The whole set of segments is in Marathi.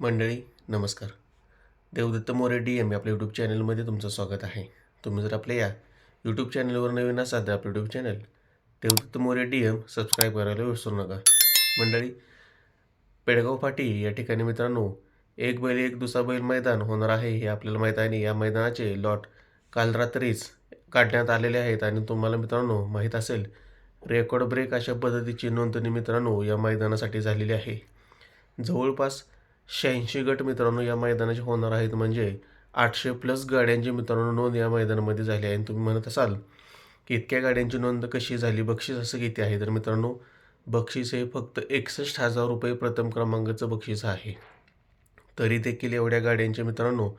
मंडळी नमस्कार. देवदत्त मोरे डी एम आपल्या यूट्यूब चॅनलमध्ये तुमचं स्वागत आहे. तुम्ही जर आपल्या या यूट्यूब चॅनलवर नवीन असाल तर आपलं YouTube channel Devdatta More D M subscribe करायला विसरू नका. मंडळी पेडगाव फाटी या ठिकाणी मित्रांनो एक बैल एक दुसरा बैल मैदान होणार आहे हे आपल्याला माहीत आहे. आणि या मैदानाचे लॉट काल रात्रीच काढण्यात आलेले आहेत आणि तुम्हाला मित्रांनो माहीत असेल रेकॉर्ड ब्रेक अशा पद्धतीची नोंदणी मित्रांनो या मैदानासाठी झालेली आहे. जवळपास शहाऐंशी गट मित्रांनो या मैदानाचे होणार आहेत. म्हणजे आठशे प्लस गाड्यांची मित्रांनो नोंद या मैदानामध्ये झाली आहे. आणि तुम्ही म्हणत असाल की इतक्या गाड्यांची नोंद कशी झाली? बक्षीस असं किती आहे? तर मित्रांनो बक्षीस हे फक्त एकसष्ट हजार रुपये प्रथम क्रमांकाचं बक्षीस आहे. तरी देखील एवढ्या गाड्यांच्या मित्रांनो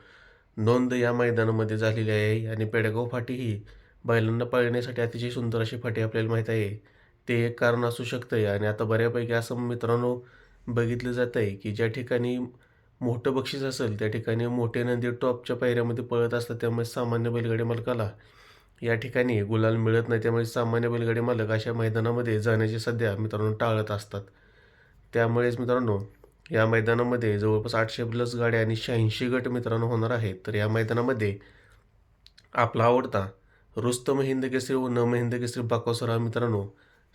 नोंद या मैदानामध्ये झालेली आहे. आणि पेडगाव फाटी ही बैलांना पळण्यासाठी अतिशय सुंदर अशी फाटी आपल्याला माहीत आहे. ते एक कारण असू शकतं आणि आता बऱ्यापैकी असं मित्रांनो बघितलं जात आहे की ज्या ठिकाणी मोठं बक्षीस असेल त्या ठिकाणी मोठे नंदी टॉपच्या पायऱ्यामध्ये पळत असतात त्यामुळे सामान्य बैलगाडी मालकाला या ठिकाणी गुलाल मिळत नाही. त्यामुळे सामान्य बैलगाडी मालक अशा मैदानामध्ये जाण्याचे सध्या मित्रांनो टाळत असतात. त्यामुळेच मित्रांनो या मैदानामध्ये जवळपास आठशे प्लस गाड्या आणि शहाऐंशी गट मित्रांनो होणार आहेत. तर या मैदानामध्ये आपला आवडता रुस्तम हिंद केसरी व न हिंद केसरी बाकोसरा मित्रांनो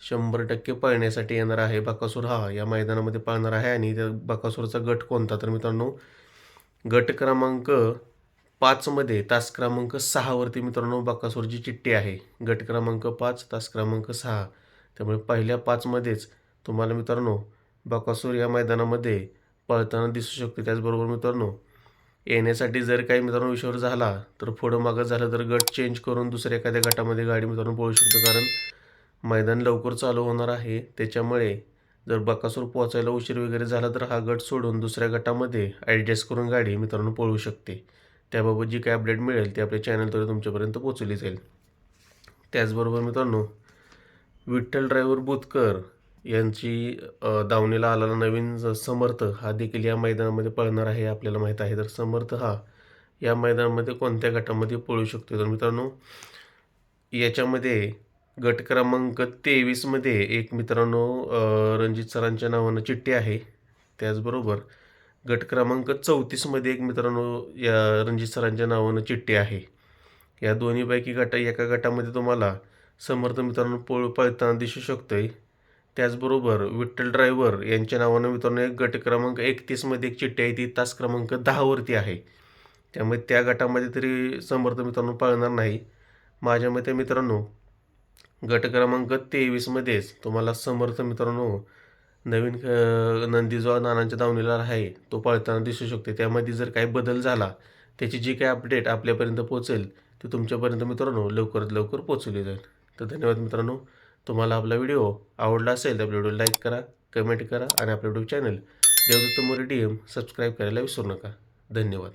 शंभर टक्के पळण्यासाठी येणार आहे बाकासूर. हा या मैदानामध्ये पळणार आहे आणि त्या बाकासूरचा गट कोणता? तर मित्रांनो गट क्रमांक पाचमध्ये तास क्रमांक सहावरती मित्रांनो बाकासूरची चिठ्ठी आहे. गट क्रमांक पाच तास क्रमांक सहा. त्यामुळे पहिल्या पाचमध्येच तुम्हाला मित्रांनो बाकासूर या मैदानामध्ये पळताना दिसू शकते. त्याचबरोबर मित्रांनो येण्यासाठी जर काही मित्रांनो विषयावर झाला तर पुढं मागं झालं तर गट चेंज करून दुसऱ्या एखाद्या गटामध्ये गाडी मित्रांनो पळू शकतो. कारण मैदान लवकर चालू होणार आहे. त्याच्यामुळे जर बकासूर पोहोचायला उशीर वगैरे झाला तर हा गट सोडून दुसऱ्या गटामध्ये ॲडजस्ट करून गाडी मित्रांनो पळू शकते. त्याबाबत जी काय अपडेट मिळेल ती आपल्या चॅनलद्वारे तुमच्यापर्यंत पोचवली जाईल. त्याचबरोबर मित्रांनो विठ्ठल ड्रायव्हर बुतकर यांची अ, दावणीला आलेला नवीन समर्थ हा देखील या मैदानामध्ये पळणार आहे आपल्याला माहीत आहे. तर समर्थ हा या मैदानामध्ये कोणत्या गटामध्ये पळू शकतो तर मित्रांनो याच्यामध्ये गट क्रमांक तेवीसमध्ये एक मित्रांनो रणजित सरांच्या नावानं चिठ्ठी आहे. त्याचबरोबर गट क्रमांक चौतीसमध्ये एक मित्रांनो या रणजित सरांच्या नावानं चिठ्ठी आहे. या दोन्हीपैकी गटा एका गटामध्ये तुम्हाला समर्थ मित्रांनो पळ पळताना दिसू शकतो आहे त्याचबरोबर विठ्ठल ड्रायव्हर यांच्या नावानं मित्रांनो एक गट क्रमांक एकतीसमध्ये एक चिठ्ठी आहे. ती तास क्रमांक दहावरती आहे. त्यामुळे त्या गटामध्ये तरी समर्थ मित्रांनो पळणार नाही. माझ्या मते मित्रांनो गट क्रमांक तेवीसमध्येच तुम्हाला समर्थ मित्रांनो नवीन नंदी जो नानांच्या दावणीला आहे. तो पळताना दिसू शकते. त्यामध्ये जर काही बदल झाला त्याची जी काही अपडेट आपल्यापर्यंत पोहोचेल ती तुमच्यापर्यंत मित्रांनो लवकरात लवकर पोहोचवली जाईल. तर धन्यवाद मित्रांनो. तुम्हाला आपला व्हिडिओ आवडला असेल तर आपल्या व्हिडिओ लाईक करा कमेंट करा आणि आपलं YouTube channel Devdatta More D M subscribe करायला विसरू नका. धन्यवाद.